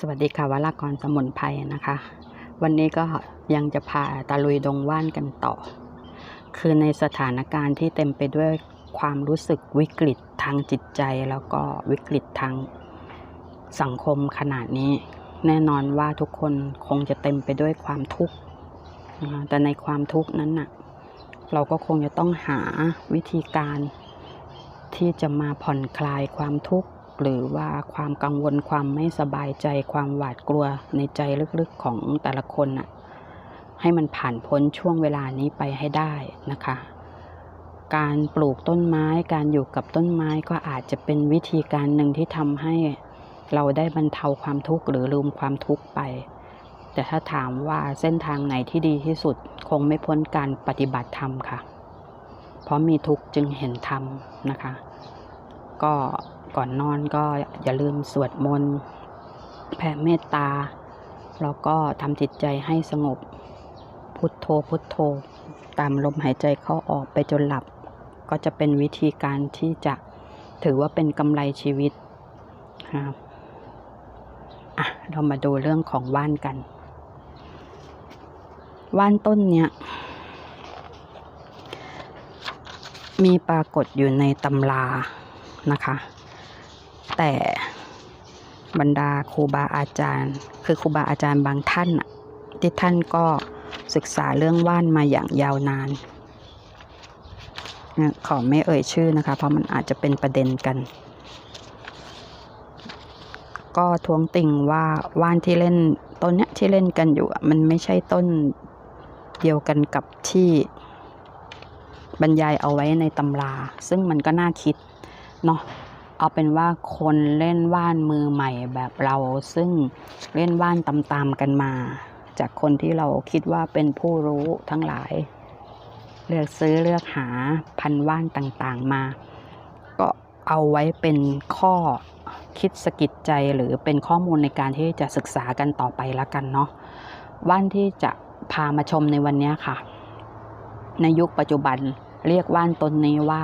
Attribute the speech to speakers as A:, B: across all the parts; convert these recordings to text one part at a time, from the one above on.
A: สวัสดีค่ะวรากรสมุนไพรนะคะ วันนี้ก็ยังจะพาตะลุยดงว่านกันต่อ คือในสถานการณ์ที่เต็มไปด้วยความรู้สึกวิกฤตทางจิตใจแล้วก็วิกฤตทางสังคมขนาดนี้ แน่นอนว่าทุกคนคงจะเต็มไปด้วยความทุกข์แต่ในความทุกข์นั้นน่ะเราก็คงจะต้องหาวิธีการที่จะมาผ่อนคลายความทุกข์ หรือว่าความกังวลความไม่สบายใจความหวาดกลัวในใจลึกๆของแต่ละคนน่ะให้มันผ่านพ้นช่วงเวลานี้ไปให้ได้นะคะ การปลูกต้นไม้การอยู่กับต้นไม้ก็อาจจะเป็นวิธีการหนึ่งที่ทำให้เราได้บรรเทาความทุกข์หรือลืมความทุกข์ไป แต่ถ้าถามว่าเส้นทางไหนที่ดีที่สุดคงไม่พ้นการปฏิบัติธรรมค่ะ เพราะมีทุกข์จึงเห็นธรรมนะคะ ก็ ก่อนนอนก็อย่าลืมสวดมนต์แผ่เมตตา แล้วก็ทำจิตใจให้สงบ พุทโธพุทโธ ตามลมหายใจเข้าออกไปจนหลับ ก็จะเป็นวิธีการที่จะถือว่าเป็นกำไรชีวิตครับอะ เรามาดูเรื่องของว่านกัน ว่านต้นเนี้ย มีปรากฏอยู่ในตำรานะคะ แต่บรรดาครูบาอาจารย์ คือครูบาอาจารย์บางท่านที่ท่านก็ศึกษาเรื่องว่านมาอย่างยาวนาน ขอไม่เอ่ยชื่อนะคะ เพราะมันอาจจะเป็นประเด็นกัน ก็ท้วงติงว่าว่านที่เล่นต้นเนี้ยที่เล่นกันอยู่มันไม่ใช่ต้นเดียวกันกับที่บรรยายเอาไว้ในตำรา ซึ่งมันก็น่าคิดเนาะ เอาเป็นว่าคนเล่นว่านมือใหม่แบบเราซึ่งเล่นว่านตามๆกันมา จากคนที่เราคิดว่าเป็นผู้รู้ทั้งหลาย เลือกซื้อเลือกหาพันว่านต่างๆมา ก็เอาไว้เป็นข้อคิดสกิดใจหรือเป็นข้อมูลในการที่จะศึกษากันต่อไปละกันเนาะว่านที่จะพามาชมในวันนี้ค่ะ ในยุคปัจจุบันเรียกว่านตนนี้ว่า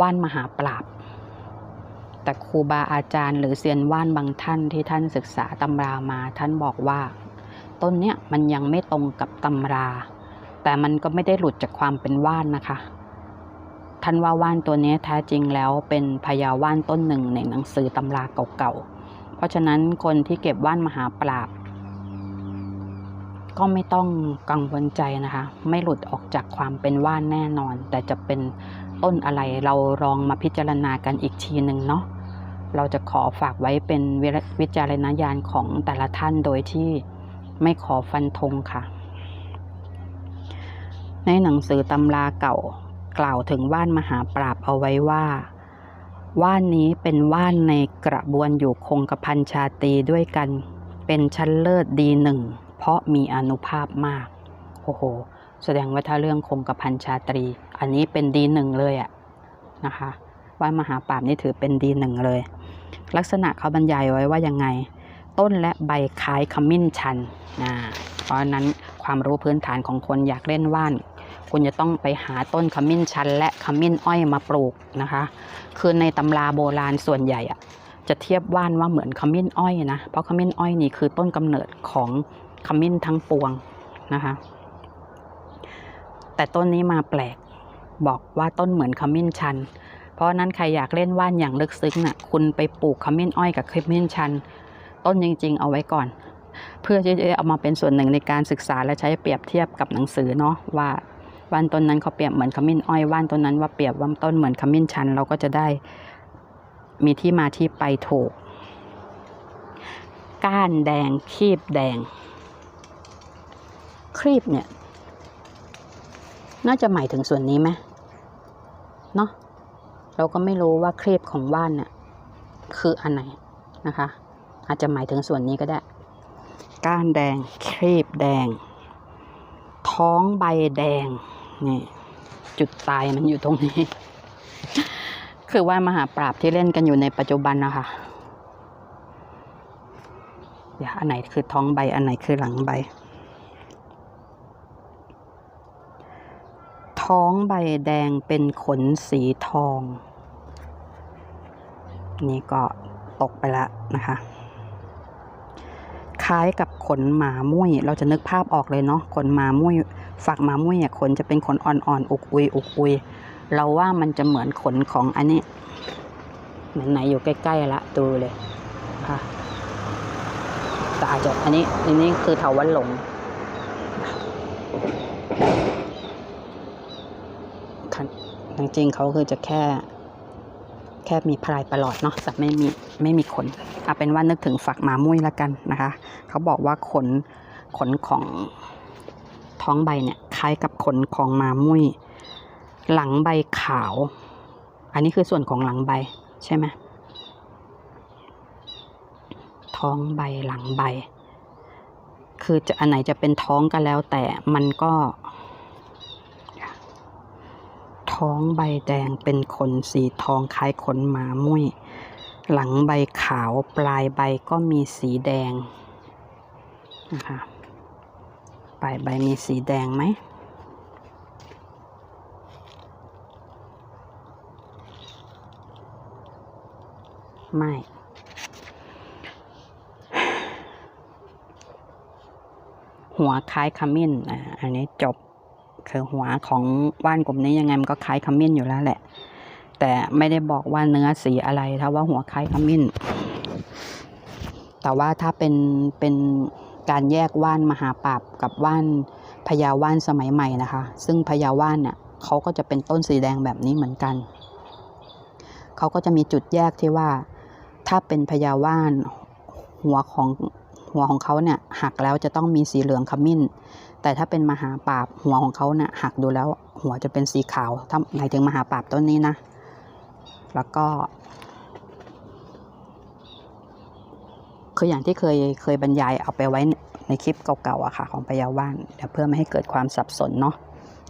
A: ว่านมหาปราบ แต่ครูบาอาจารย์ หรือเซียนว่านบางท่านที่ท่านศึกษาตำรามา ท่านบอกว่า ต้นเนี้ยมันยังไม่ตรงกับตำรา แต่มันก็ไม่ได้หลุดจากความเป็นว่านนะคะ ท่านว่าว่านตัวนี้แท้จริงแล้วเป็นพญาว่านต้นหนึ่งในหนังสือตำราเก่าๆ เพราะฉะนั้นคนที่เก็บว่านมหาปราบก็ไม่ต้องกังวลใจนะคะ ไม่หลุดออกจากความเป็นว่านแน่นอน แต่จะเป็นต้นอะไรเราลองมาพิจารณากันอีกทีหนึ่งเนาะ เราจะขอฝากไว้เป็นวิจารณญาณของแต่ละท่านโดยที่ไม่ขอฟันธงค่ะ ในหนังสือตำราเก่ากล่าวถึงว่านมหาปราบเอาไว้ว่า ว่านนี้เป็นว่านในกระบวนอยู่คงกระพันชาตรีด้วยกัน เป็นชั้นเลิศดีหนึ่ง เพราะมีอนุภาพมาก โอ้โห แสดงว่าถ้าเรื่องคงกระพันชาตรี อันนี้เป็นดีหนึ่งเลยอะนะคะว่านมหาปราบนี่ถือเป็นดีหนึ่งเลย ลักษณะเขาบรรยายไว้ว่ายังไง ต้นและใบคล้ายขมิ้นชันอ่าเพราะนั้นความรู้พื้นฐานของคนอยากเล่นว่าน คุณจะต้องไปหาต้นขมิ้นชัน และขมิ้นอ้อยมาปลูกนะคะ คือในตำราโบราณส่วนใหญ่อะจะเทียบว่านว่าเหมือนขมิ้นอ้อยนะ เพราะขมิ้นอ้อยนี่คือต้นกำเนิดของขมิ้นทั้งปวงนะคะ แต่ต้นนี้มาแปลกบอกว่าต้นเหมือนขมิ้นชัน ราะนั้นใครอยากเล่นว่านอย่างลึกซึ้งน่ะคุณไปปลูกขมิ้นอ้อยกับขมิ้นชัน ต้นจริง ๆ เอาไว้ก่อน เพื่อที่จะเอามาเป็นส่วนหนึ่งในการศึกษาและใช้เปรียบเทียบกับหนังสือเนาะว่าว่านต้นนั้นเขาเปรียบเหมือนขมิ้นอ้อยว่านต้นนั้นว่าเปรียบว่าต้นเหมือนขมิ้นชัน เราก็จะได้มีที่มาที่ไปถูก ก้านแดงคีบแดง ครีบเนี่ย น่าจะหมายถึงส่วนนี้ไหมเนาะ เราก็ไม่รู้ว่าครีบของว่านเนี่ยคืออันไหนนะคะ อาจจะหมายถึงส่วนนี้ก็ได้ ก้านแดงครีบแดง ท้องใบแดงนี่จุดตายมันอยู่ตรงนี้ คือว่านมหาปราบที่เล่นกันอยู่ในปัจจุบันนะคะเดี๋ยวอันไหนคือท้องใบอันไหนคือหลังใบ ท้องใบแดงเป็นขนสีทอง นี่ก็ตกไปแล้วนะคะ คล้ายกับขนหมามุ้ย เราจะนึกภาพออกเลยเนาะขนหมามุ้ยฝักหมามุ้ยอะขนจะเป็นขนอ่อนๆอุกอุยอุกอุยเราว่ามันจะเหมือนขนของอันนี้ไหนๆอยู่ใกล้ๆละดูเลยค่ะแต่อาจจะอันนี้อันนี้คือเถาวันหลงค่ะ จริงๆเขาคือจะแค่ แค่มีพลายประหลอดเนาะแต่ไม่มีไม่มีขนเอาเป็นว่านึกถึงฝักหมามุ้ยละกันนะคะ เขาบอกว่าขนขนของท้องใบเนี่ยคล้ายกับขนของหมามุ้ยหลังใบขาว อันนี้คือส่วนของหลังใบใช่ไหมท้องใบหลังใบ คือจะอันไหนจะเป็นท้องกันแล้วแต่มันก็ ท้องใบแดงเป็นขนสีทองคล้ายขนหมามุ้ย หลังใบขาวปลายใบก็มีสีแดงนะคะปลายใบมีสีแดงไหมไม่ หัวคล้ายขมิ้นอ่าอันนี้จบ คือหัวของว่านกลุ่มนี้ยังไงมันก็คล้ายขมิ้นอยู่แล้วแหละ แต่ไม่ได้บอกว่าเนื้อสีอะไรถ้าว่าหัวคล้ายขมิ้น แต่ว่าถ้าเป็นเป็นการแยกว่านมหาปราบกับว่านพญาว่านสมัยใหม่นะคะ ซึ่งพญาว่านเนี่ยเขาก็จะเป็นต้นสีแดงแบบนี้เหมือนกัน เขาก็จะมีจุดแยกที่ว่า ถ้าเป็นพญาว่านหัวของหัวของเขาเนี่ยหักแล้วจะต้องมีสีเหลืองขมิ้น แต่ถ้าเป็นมหาปราบหัวของเขาเนี่ยหักดูแล้วหัวจะเป็นสีขาวถ้าหมายถึงมหาปราบต้นนี้นะ แล้วก็คืออย่างที่เคยเคยบรรยายเอาไปไว้ในคลิปเก่าๆอะค่ะ ของพยาว่านเดี๋ยวเพื่อไม่ให้เกิดความสับสนเนาะ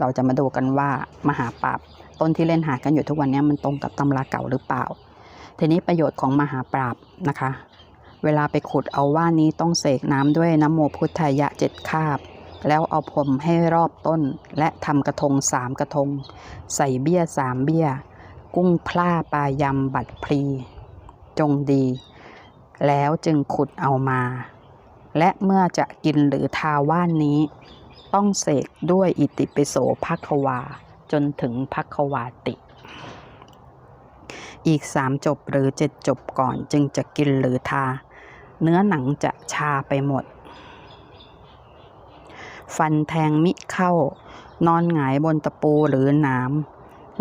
A: เราจะมาดูกันว่ามหาปราบต้นที่เล่นหากันอยู่ทุกวันนี้มันตรงกับตำราเก่าหรือเปล่า ทีนี้ประโยชน์ของมหาปราบนะคะ เวลาไปขุดเอาว่านนี้ต้องเสกน้ำด้วยน้ำโมพุทธายะเจ็ดคาบ แล้วเอาพรมให้รอบต้น และทำกระทงสามกระทง ใส่เบี้ยสามเบี้ย กุ้งพล่าปลายำบัดพลี จงดี แล้วจึงขุดเอามา และเมื่อจะกินหรือทาว่านนี้ ต้องเสกด้วยอิติปิโสภัควา จนถึงภัควาติ อีกสามจบหรือเจ็ดจบก่อนจึงจะกินหรือทา เนื้อหนังจะชาไปหมด ฟันแทงมิเข้า นอนหงายบนตะปูหรือหนาม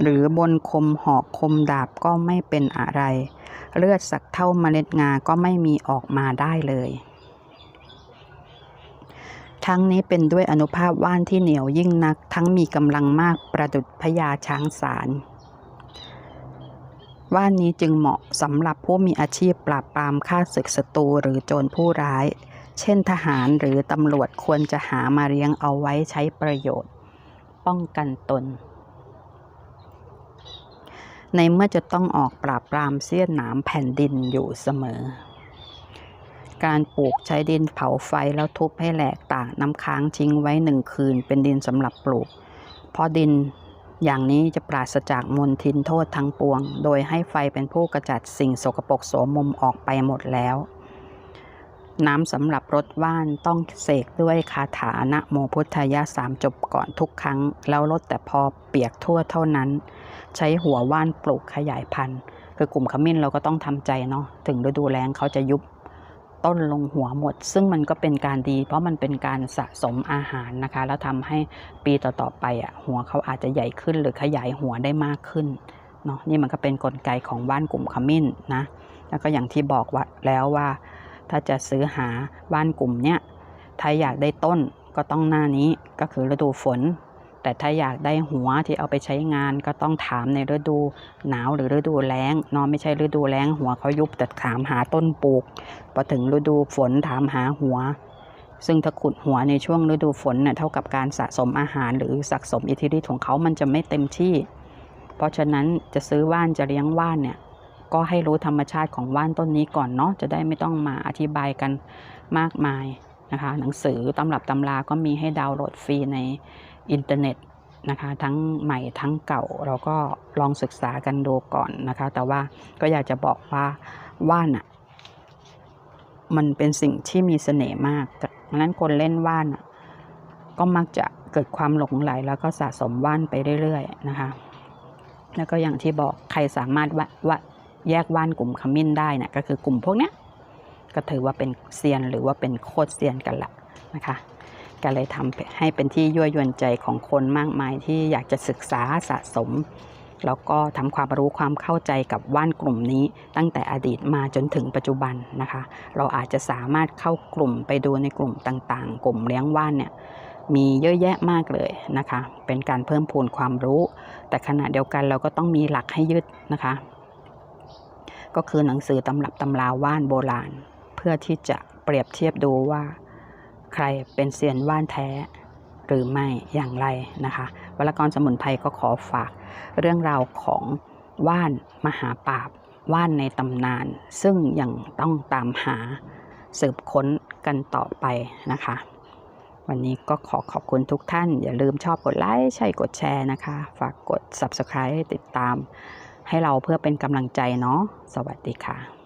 A: หรือบนคมหอกคมดาบก็ไม่เป็นอะไร เลือดสักเท่าเมล็ดงาก็ไม่มีออกมาได้เลย ทั้งนี้เป็นด้วยอนุภาพว่านที่เหนียวยิ่งนัก ทั้งมีกำลังมากประดุดพญาช้างสารว่านนี้จึงเหมาะสำหรับผู้มีอาชีพปราบปรามฆ่าศึกศัตรูหรือโจรผู้ร้าย เช่นทหารหรือตำรวจควรจะหามาเลี้ยงเอาไว้ใช้ประโยชน์ ป้องกันตน ในเมื่อจะต้องออกปราบปรามเสี้ยนหนามแผ่นดินอยู่เสมอ การปลูกใช้ดินเผาไฟแล้วทุบให้แหลกตากน้ำค้างทิ้งไว้หนึ่งคืน เป็นดินสำหรับปลูก เพราะดินอย่างนี้จะปราศจากมลทินโทษทั้งปวง โดยให้ไฟเป็นผู้กระจัดสิ่งสกปรกโสมมออกไปหมดแล้ว น้ำสำหรับรดว่านต้องเสกด้วยคาถานะโมพุทธายะสามจบก่อนทุกครั้ง แล้วลดแต่พอเปียกทั่วเท่านั้น ใช้หัวว่านปลูกขยายพันธุ์ คือกลุ่มขมิ้นเราก็ต้องทำใจเนาะถึงฤดูแล้งเขาจะยุบต้นลงหัวหมด ซึ่งมันก็เป็นการดี เพราะมันเป็นการสะสมอาหารนะคะ แล้วทำให้ปีต่อๆไปอะหัวเขาอาจจะใหญ่ขึ้นหรือขยายหัวได้มากขึ้นเนาะนี่มันก็เป็นกลไกของว่านกลุ่มขมิ้นนะแล้วก็อย่างที่บอกว่าแล้วว่า ถ้าจะซื้อหาว่านกลุ่มเนี้ยถ้าอยากได้ต้นก็ต้องหน้านี้ก็คือฤดูฝน แต่ถ้าอยากได้หัวที่เอาไปใช้งานก็ต้องถามในฤดูหนาวหรือฤดูแล้งเนอะไม่ใช่ฤดูแล้งหัวเขายุบแต่ถามหาต้นปลูกพอถึงฤดูฝนถามหาหัว ซึ่งถ้าขุดหัวในช่วงฤดูฝนเนี่ยเท่ากับการสะสมอาหารหรือสะสมอิทธิฤทธิ์ของเขามันจะไม่เต็มที่ เพราะฉะนั้นจะซื้อว่านจะเลี้ยงว่านเนี่ย ก็ให้รู้ธรรมชาติของว่านต้นนี้ก่อนเนาะจะได้ไม่ต้องมาอธิบายกันมากมายนะคะ หนังสือตำรับตำราก็มีให้ดาวน์โหลดฟรีในอินเทอร์เน็ตนะคะ ทั้งใหม่ทั้งเก่าเราก็ลองศึกษากันดูก่อนนะคะ แต่ว่าก็อยากจะบอกว่าว่านอะมันเป็นสิ่งที่มีเสน่ห์มากจากนั้นคนเล่นว่านอะก็มักจะเกิดความหลงไหลแล้วก็สะสมว่านไปเรื่อยๆนะคะ แล้วก็อย่างที่บอกใครสามารถวะวะ แยกว่านกลุ่มขมิ้นได้นะก็คือกลุ่มพวกนี้ก็ถือว่าเป็นเซียนหรือว่าเป็นโคตรเซียนกันละนะคะก็เลยทำให้เป็นที่ยั่วยวนใจของคนมากมายที่อยากจะศึกษาสะสม แล้วก็ทำความรู้ความเข้าใจกับว่านกลุ่มนี้ ตั้งแต่อดีตมาจนถึงปัจจุบันนะคะ เราอาจจะสามารถเข้ากลุ่มไปดูในกลุ่มต่างๆ กลุ่มเลี้ยงว่านเนี่ยมีเยอะแยะมากเลยนะคะ เป็นการเพิ่มพูนความรู้ แต่ขณะเดียวกันเราก็ต้องมีหลักให้ยึดนะคะ ก็คือหนังสือตำรับตำราว่านโบราณ เพื่อที่จะเปรียบเทียบดูว่า ใครเป็นเซียนว่านแท้ หรือไม่อย่างไรนะคะวรกรสมุนไพรก็ขอฝากเรื่องราวของว่านมหาปราบว่านในตำนาน ซึ่งยังต้องตามหาสืบค้นกันต่อไปนะคะ วันนี้ก็ขอขอบคุณทุกท่าน อย่าลืมชอบกดไลค์ใช่กดแชร์นะคะ ฝากกด Subscribe ติดตาม ให้เราเพื่อเป็นกำลังใจเนาะสวัสดีค่ะ